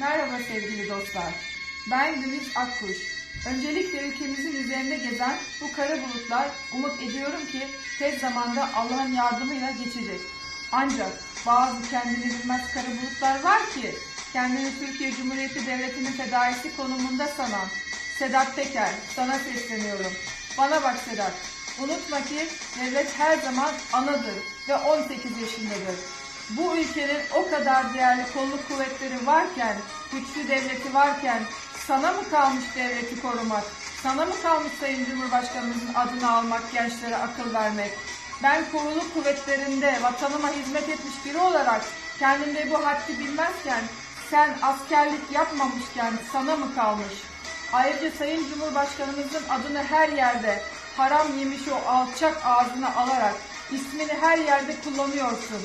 Merhaba sevgili dostlar. Ben Güliz Akkuş. Öncelikle ülkemizin üzerinde gezen bu kara bulutlar umut ediyorum ki tez zamanda Allah'ın yardımıyla geçecek. Ancak bazı kendini bilmez kara bulutlar var ki kendini Türkiye Cumhuriyeti Devleti'nin fedaisi konumunda sanan Sedat Peker sana sesleniyorum. Bana bak Sedat. Unutma ki devlet her zaman anadır ve 18 yaşındadır. Bu ülkenin o kadar değerli kolluk kuvvetleri varken, güçlü devleti varken sana mı kalmış devleti korumak? Sana mı kalmış Sayın Cumhurbaşkanımızın adını almak, gençlere akıl vermek? Ben kolluk kuvvetlerinde vatanıma hizmet etmiş biri olarak kendimde bu haddi bilmezken sen askerlik yapmamışken sana mı kalmış? Ayrıca Sayın Cumhurbaşkanımızın adını her yerde haram yemiş o alçak ağzına alarak ismini her yerde kullanıyorsun.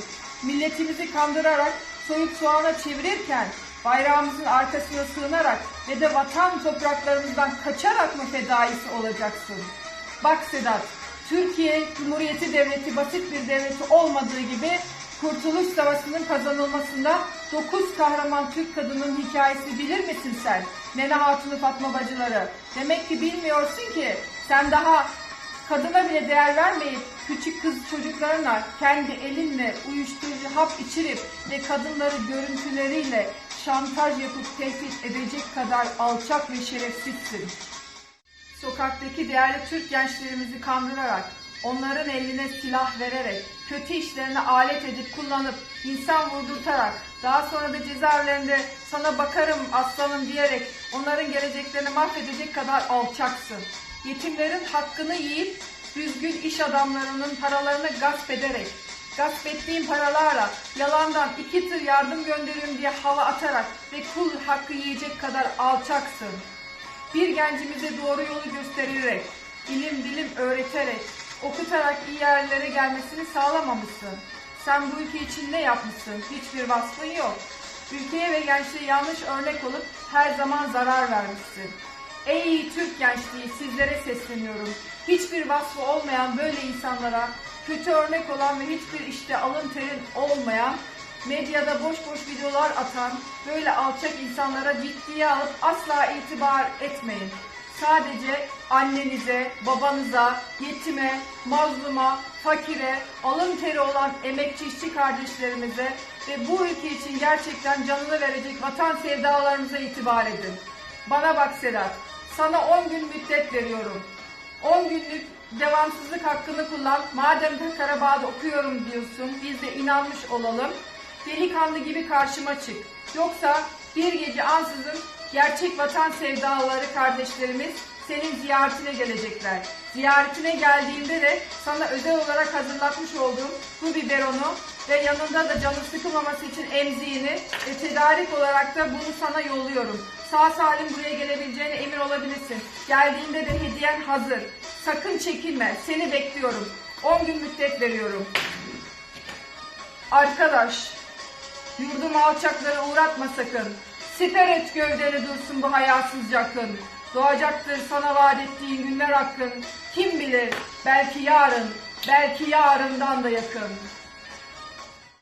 Milletimizi kandırarak soyup soğana çevirirken bayrağımızın arkasına sığınarak ve de vatan topraklarımızdan kaçarak mı fedaisi olacaksın? Bak Sedat, Türkiye Cumhuriyeti Devleti basit bir devleti olmadığı gibi Kurtuluş Savaşı'nın kazanılmasında 9 kahraman Türk kadının hikayesi bilir misin sen? Nene Hatun'u Fatma bacıları. Demek ki bilmiyorsun ki sen daha kadına bile değer vermeyip küçük kız çocuklarına kendi elinle uyuşturucu hap içirip ve kadınları görüntüleriyle şantaj yapıp tehdit edecek kadar alçak ve şerefsizsin. Sokaktaki değerli Türk gençlerimizi kandırarak, onların eline silah vererek, kötü işlerine alet edip kullanıp, insan vurdurtarak, daha sonra da cezaevlerinde sana bakarım aslanım diyerek onların geleceklerini mahvedecek kadar alçaksın. Yetimlerin hakkını yiyip, düzgün iş adamlarının paralarını gasp ederek, gasp ettiğin paralarla yalandan iki tır yardım gönderiyorum diye hava atarak ve kul hakkı yiyecek kadar alçaksın. Bir gencimize doğru yolu göstererek, ilim bilim öğreterek, okutarak iyi yerlere gelmesini sağlamamışsın. Sen bu ülke için ne yapmışsın? Hiçbir vasfın yok. Ülkeye ve gençliğe yanlış örnek olup her zaman zarar vermişsin. Ey Türk gençliği sizlere sesleniyorum. Hiçbir vasfı olmayan böyle insanlara, kötü örnek olan ve hiçbir işte alın terin olmayan, medyada boş boş videolar atan böyle alçak insanlara ciddiye alıp asla itibar etmeyin. Sadece annenize, babanıza, yetime, mazluma, fakire, alın teri olan emekçi işçi kardeşlerimize ve bu ülke için gerçekten canını verecek vatan sevdalarımıza itibar edin. Bana bak Sedat, sana 10 gün müddet veriyorum. 10 günlük devamsızlık hakkını kullan. Madem de Karabağ'da okuyorum diyorsun, biz de inanmış olalım. Delikanlı gibi karşıma çık. Yoksa bir gece ansızın gerçek vatan sevdalıları kardeşlerimiz senin ziyaretine gelecekler. Ziyaretine geldiğinde de sana özel olarak hazırlatmış olduğum bu biberonu ve yanında da canı sıkılmaması için emziğini ve tedarik olarak da bunu sana yolluyorum. Sağ salim buraya gelebileceğine emin olabilirsin. Geldiğinde de hediyen hazır. Sakın çekinme. Seni bekliyorum. 10 gün müddet veriyorum. Arkadaş, yurdumu alçaklara uğratma sakın. Siper et gövdeni dursun bu hayasız yakın. Doğacaktır sana vaat ettiğin günler hakkın. Kim bilir belki yarın, belki yarından da yakın.